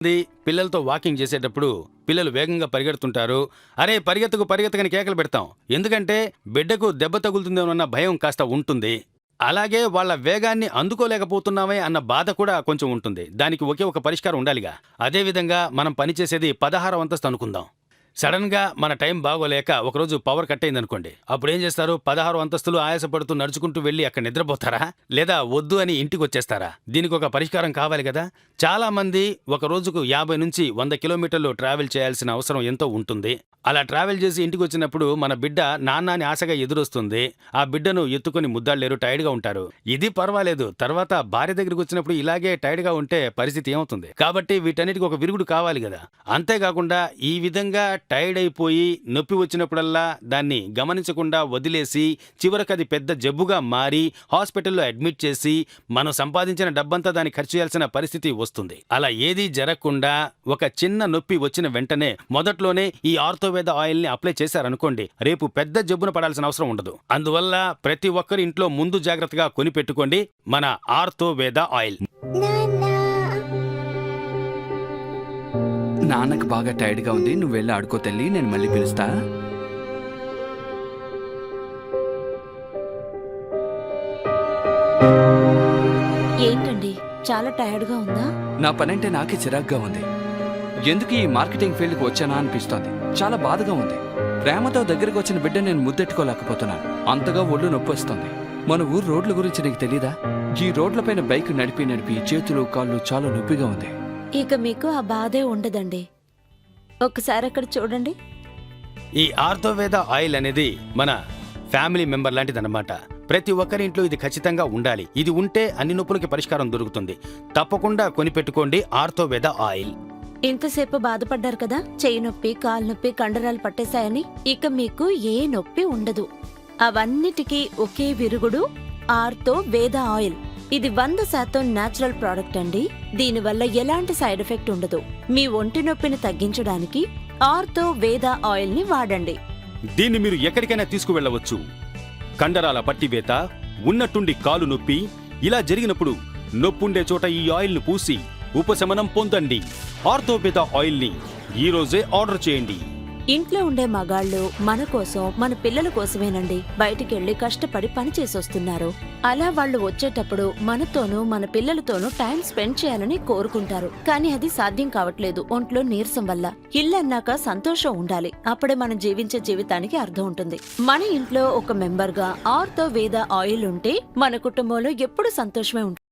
ఉంది. పిల్లలతో వాకింగ్ చేసేటప్పుడు పిల్లలు వేగంగా పరిగెడుతుంటారు. అరే పరిగెత్తకు పరిగెత్తకని కేకలు పెడతాం. ఎందుకంటే బిడ్డకు దెబ్బ తగులుతుందేమన్న భయం కాస్త ఉంటుంది. అలాగే వాళ్ళ వేగాన్ని అందుకోలేకపోతున్నామే అన్న బాధ కూడా కొంచెం ఉంటుంది. దానికి ఒకే ఒక పరిష్కారం ఉండాలిగా. అదేవిధంగా మనం పనిచేసేది పదహారవ అంతస్తు అనుకుందాం. సడన్గా మన టైం బాగోలేక ఒకరోజు పవర్ కట్ అయిందనుకోండి అప్పుడు ఏం చేస్తారు? పదహారు అంతస్తులు ఆయాసపడుతూ నడుచుకుంటూ వెళ్ళి అక్కడ నిద్రపోతారా? లేదా వద్దు అని ఇంటికి వచ్చేస్తారా దీనికి ఒక పరిష్కారం కావాలి కదా? చాలామంది ఒక రోజుకు యాభై నుంచి వంద కిలోమీటర్లు ట్రావెల్ చేయాల్సిన అవసరం ఎంతో ఉంటుంది. అలా ట్రావెల్ చేసి ఇంటికి వచ్చినప్పుడు మన బిడ్డ నాన్న అని ఆశగా ఎదురొస్తుంది. ఆ బిడ్డను ఎత్తుకొని ముద్దాళ్ళేరు టైర్డ్గా ఉంటారు. ఇది పర్వాలేదు. తర్వాత భార్య దగ్గరికి వచ్చినప్పుడు ఇలాగే టైర్డ్గా ఉంటే పరిస్థితి ఏమవుతుంది? కాబట్టి వీటన్నిటికి ఒక విరుగుడు కావాలి కదా. అంతేకాకుండా ఈ విధంగా టైర్డ్ అయిపోయి నొప్పి వచ్చినప్పుడల్లా దాన్ని గమనించకుండా వదిలేసి చివరికి అది పెద్ద జబ్బుగా మారి హాస్పిటల్లో అడ్మిట్ చేసి మనం సంపాదించిన డబ్బంతా దాన్ని ఖర్చు చేయాల్సిన పరిస్థితి వస్తుంది. అలా ఏదీ జరగకుండా ఒక చిన్న నొప్పి వచ్చిన వెంటనే మొదట్లోనే ఈ ఆర్థో ఆయిల్ని అప్లై చేశారనుకోండి రేపు పెద్ద జబ్బున పడాల్సిన అవసరం ఉండదు. అందువల్ల ప్రతి ఒక్కరి ఇంట్లో ముందు జాగ్రత్తగా కొని పెట్టుకోండి మన ఆర్థోవేద ఆయిల్. నాన్నకు బాగా టైర్డ్గా ఉంది నువ్వు వెళ్ళి ఆడుకో తల్లి నేను మళ్ళీ పిలుస్తా. ఏంటండి చాలా టైర్డ్గా ఉందా? నా పనంటే నాకే చిరాగ్గా ఉంది. ఎందుకు ఈ మార్కెటింగ్ ఫీల్డ్కి వచ్చానా అనిపిస్తోంది. చాలా బాధగా ఉంది. ప్రేమతో దగ్గరికి వచ్చిన బిడ్డ నేను ముద్దెట్టుకోలేకపోతున్నాను. అంతగా ఒళ్ళు నొప్పి వస్తుంది మన ఊరు రోడ్ల గురించి నీకు తెలీదా? ఈ రోడ్లపైన బైక్ నడిపి నడిపి చేతులు కాళ్ళు చాలా నొప్పిగా ఉంది. ఇక మీకు ఆ బాధే ఉండదండి. ఒకసారి అక్కడ చూడండి. ఈ ఆర్థోవేద ఆయిల్ అనేది మన ఫ్యామిలీ మెంబర్ లాంటిదన్నమాట. ప్రతి ఒక్కరి ఇంట్లో ఇది ఖచ్చితంగా ఉండాలి. ఇది ఉంటే అన్ని నొప్పులకి పరిష్కారం దొరుకుతుంది. తప్పకుండా కొనిపెట్టుకోండి ఆర్థోవేద ఆయిల్. ఇంతసేపు బాధపడ్డారు కదా? చేయి నొప్పి కాలు నొప్పి కండరాలు పట్టేశాయని. ఇక మీకు ఏ నొప్పి ఉండదు. అవన్నిటికీ ఒకే విరుగుడు ఆర్తో వేద ఆయిల్. ఇది వంద శాతం న్యాచురల్ ప్రోడక్ట్ అండి. దీనివల్ల ఎలాంటి సైడ్ ఎఫెక్ట్ ఉండదు. మీ ఒంటి నొప్పిని తగ్గించడానికి ఆర్తో వేద ఆయిల్ని వాడండి. దీన్ని మీరు ఎక్కడికైనా తీసుకువెళ్ళవచ్చు. కండరాల పట్టివేత ఉన్నట్టుండి కాలు నొప్పి ఇలా జరిగినప్పుడు నొప్పుండే చోట ఈ ఆయిల్ను పూసి ఉపశమనం పొందండి. ఆర్థోపేద ఆయిల్ని ఈ రోజే ఆర్డర్ చేయండి. ఇంట్లో ఉండే మగాళ్ళు మన కోసం మన పిల్లల కోసమేనండి బయటికెళ్ళి కష్టపడి పని చేసొస్తున్నారు. అలా వాళ్ళు వచ్చేటప్పుడు మనతోనూ మన పిల్లలతోనూ టైం స్పెండ్ చేయాలని కోరుకుంటారు. కానీ అది సాధ్యం కావట్లేదు ఒంట్లో నీరసం వల్ల. ఇల్లు అన్నాక సంతోషం ఉండాలి. అప్పుడే మనం జీవించే జీవితానికి అర్థం ఉంటుంది. మన ఇంట్లో ఒక మెంబర్గా ఆర్తో వేద ఆయిల్ ఉంటే మన కుటుంబంలో ఎప్పుడు సంతోషమే ఉంటుంది